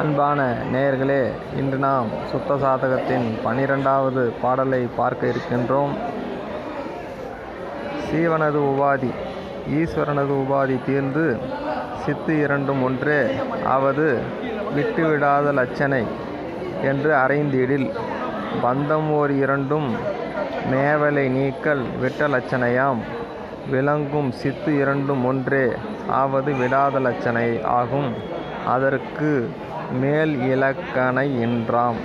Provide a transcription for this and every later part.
அன்பான நேயர்களே இன்று நாம் சுத்த சாதகத்தின் பனிரெண்டாவது பாடலை பார்க்க இருக்கின்றோம். சீவனது உபாதி ஈஸ்வரனது உபாதி தீர்ந்து சித்து இரண்டும் ஒன்றே ஆவது விட்டுவிடாத லட்சணை என்று அறைந்தீடில் பந்தம் ஓர் இரண்டும் மேவலை நீக்கல் விட்ட லட்சணையாம் விளங்கும் சித்து இரண்டும் ஒன்றே ஆவது விடாத லட்சணை ஆகும். அதற்கு மேல் இலக்கணை என்றாம்.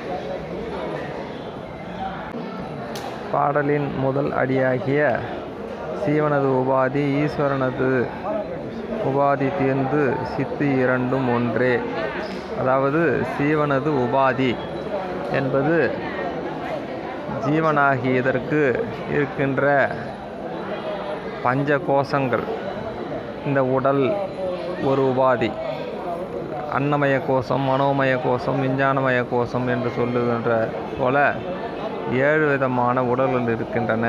பாடலின் முதல் அடியாகிய சீவனது உபாதி ஈஸ்வரனது உபாதி தீர்ந்து சித்து இரண்டும் ஒன்றே. அதாவது சீவனது உபாதி என்பது ஜீவனாகியதற்கு இருக்கின்ற பஞ்ச கோஷங்கள் இந்த உடல் ஒரு உபாதி. அன்னமய கோஷம் மனோமய கோஷம் விஞ்ஞானமய கோஷம் என்று சொல்லுகின்ற போல ஏழு விதமான உடல்கள் இருக்கின்றன.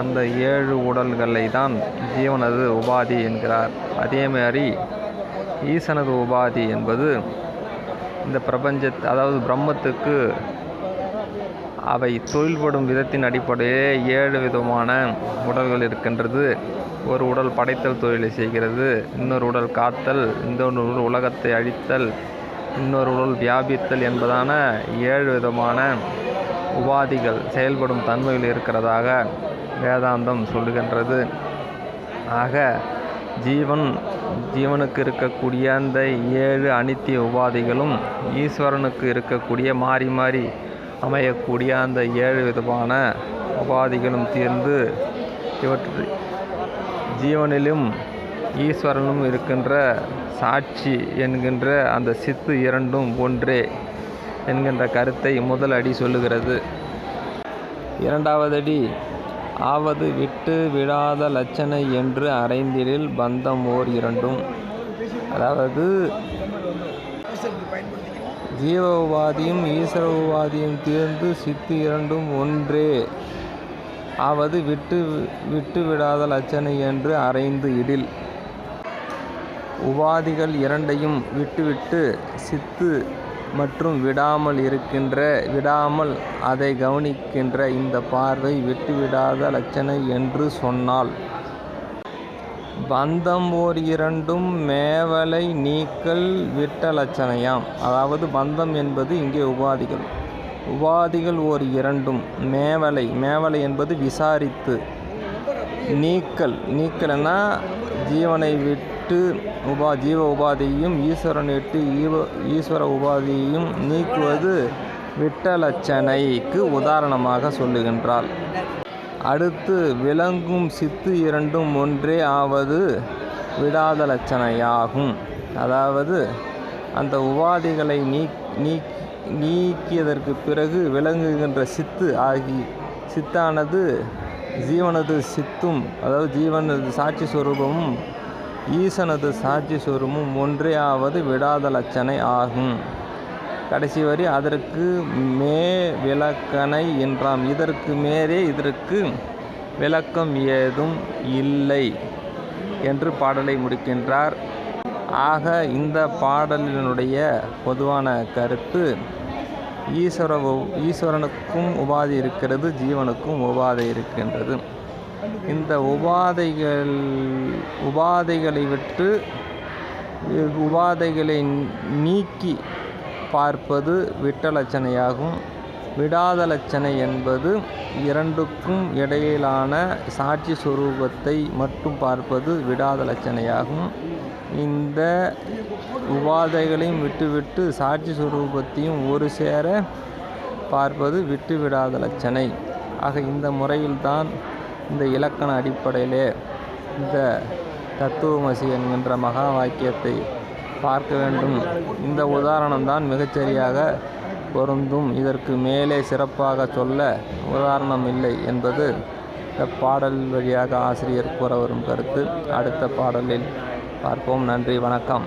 அந்த ஏழு உடல்களை தான் ஜீவனது உபாதி என்கிறார். அதேமாதிரி ஈசனது உபாதி என்பது இந்த பிரபஞ்ச அதாவது பிரம்மத்துக்கு அவை தொழில்படும் விதத்தின் அடிப்படையே ஏழு விதமான உடல்கள் இருக்கின்றது. ஒரு உடல் படைத்தல் தொழிலை செய்கிறது இன்னொரு உடல் காத்தல் இன்னொரு உடல் உலகத்தை அழித்தல் இன்னொரு உடல் வியாபித்தல் என்பதான ஏழு விதமான உபாதிகள் செயல்படும் தன்மையில் இருக்கிறதாக வேதாந்தம் சொல்லுகின்றது. ஆக ஜீவன் ஜீவனுக்கு இருக்கக்கூடிய அந்த ஏழு அனித்திய உபாதிகளும் ஈஸ்வரனுக்கு இருக்கக்கூடிய மாறி மாறி அமையக்கூடிய அந்த ஏழு விதமான உபாதிகளும் தீர்ந்து இவற்றை ஜீவனிலும் ஈஸ்வரனும் இருக்கின்ற சாட்சி என்கின்ற அந்த சித்து இரண்டும் ஒன்றே என்கின்ற கருத்தை முதல் அடி சொல்லுகிறது. இரண்டாவது அடி ஆவது விட்டு விடாத லட்சணை என்று அறைந்திடில் பந்தம் ஓர் இரண்டும். அதாவது ஜீவ உபாதியும் ஈஸ்வர உபாதியும் தீர்ந்து சித்து இரண்டும் ஒன்றே. ஆவது விட்டு விட்டு விடாத லட்சணை என்று அறைந்து இடில். உபாதிகள் இரண்டையும் விட்டுவிட்டு சித்து மற்றும் விடாமல் இருக்கின்ற விடாமல் அதை கவனிக்கின்ற இந்த பார்வை விட்டுவிடாத லட்சணை என்று சொன்னால் பந்தம் ஓர் இரண்டும் மேவலை நீக்கல் விட்ட லட்சணையாம் அதாவது பந்தம் என்பது இங்கே உபாதிகள். உபாதிகள் ஓர் இரண்டும். மேவலை மேவலை என்பது விசாரித்து நீக்கல். நீக்கல்னா ஜீவனை விட்டு உபா ஜீவ உபாதியையும் ஈஸ்வரனை விட்டு ஈவ ஈஸ்வர உபாதியையும் நீக்குவது விட்டலட்சணைக்கு உதாரணமாக சொல்லுகின்றாள் அடுத்து விளங்கும் சித்து இரண்டும் ஒன்றே ஆவது விடாத லட்சணையாகும் அதாவது அந்த உபாதிகளை நீ நீக் நீக்கியதற்கு பிறகு விளங்குகின்ற சித்து ஆகி சித்தானது ஜீவனது சித்தும் அதாவது ஜீவனது சாட்சி சுரூபமும் ஈசனது சாட்சி சுரூபமும் ஒன்றே ஆவது விடாத லட்சணை ஆகும். கடைசி வரி அதற்கு மே விளக்கணை என்றாம். இதற்கு மேலே இதற்கு விளக்கம் ஏதும் இல்லை என்று பாடலை முடிக்கின்றார். ஆக இந்த பாடலினுடைய பொதுவான கருத்து ஈஸ்வர ஈஸ்வரனுக்கும் உபாதை இருக்கிறது ஜீவனுக்கும் உபாதை இருக்கின்றது. இந்த உபாதைகள் உபாதைகளை விட்டு உபாதைகளை நீக்கி பார்ப்பது விட்டலட்சணையாகும். விடாதலட்சணை என்பது இரண்டுக்கும் இடையிலான சாட்சி சுரூபத்தை மட்டும் பார்ப்பது விடாத லட்சணையாகும் இந்த உபாதைகளையும் விட்டுவிட்டு சாட்சி சுரூபத்தையும் ஒரு சேர பார்ப்பது விட்டு விடாத லட்சணை ஆக இந்த முறையில்தான் இந்த இலக்கண அடிப்படையிலே இந்த தத்துவமசி என்கின்ற மகா வாக்கியத்தை பார்க்க வேண்டும். இந்த உதாரணம்தான் மிகச்சரியாக பொருந்தும். இதற்கு மேலே சிறப்பாக சொல்ல உதாரணம் இல்லை என்பது பாடல் வழியாக ஆசிரியர் கூற வரும் கருத்து. அடுத்த பாடலில் பார்ப்போம். நன்றி. வணக்கம்.